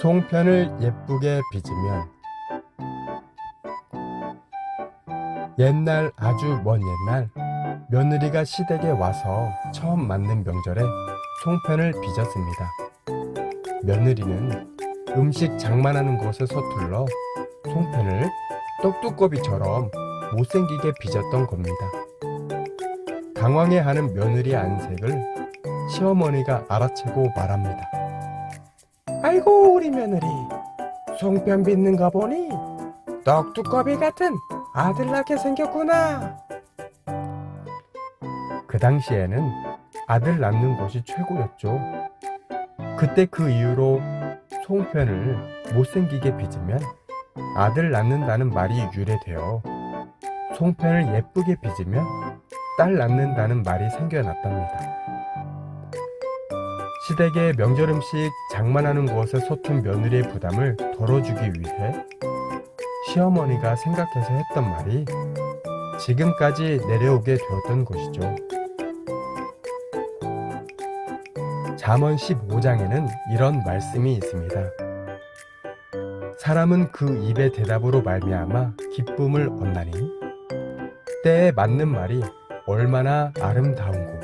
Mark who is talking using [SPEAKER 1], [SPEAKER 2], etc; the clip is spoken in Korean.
[SPEAKER 1] 송편을 예쁘게 빚으면 옛날 아주 먼 옛날 며느리가 시댁에 와서 처음 맞는 명절에 송편을 빚었습니다. 며느리는 음식 장만하는 것을 서툴러 송편을 떡두꺼비처럼 못생기게 빚었던 겁니다. 당황해하는 며느리 안색을 시어머니가 알아채고 말합니다. 아이고 우리 며느리 송편 빚는 거 보니 떡두꺼비 같은 아들 낳게 생겼구나. 그 당시에는 아들 낳는 것이 최고였죠. 그때 그 이후로 송편을 못생기게 빚으면 아들 낳는다는 말이 유래되어 송편을 예쁘게 빚으면 딸 낳는다는 말이 생겨났답니다. 시댁의 명절 음식 장만하는 것에 서툰 며느리의 부담을 덜어주기 위해 시어머니가 생각해서 했던 말이 지금까지 내려오게 되었던 것이죠. 잠언 15장에는 이런 말씀이 있습니다. 사람은 그 입의 대답으로 말미암아 기쁨을 얻나니 때에 맞는 말이 얼마나 아름다운고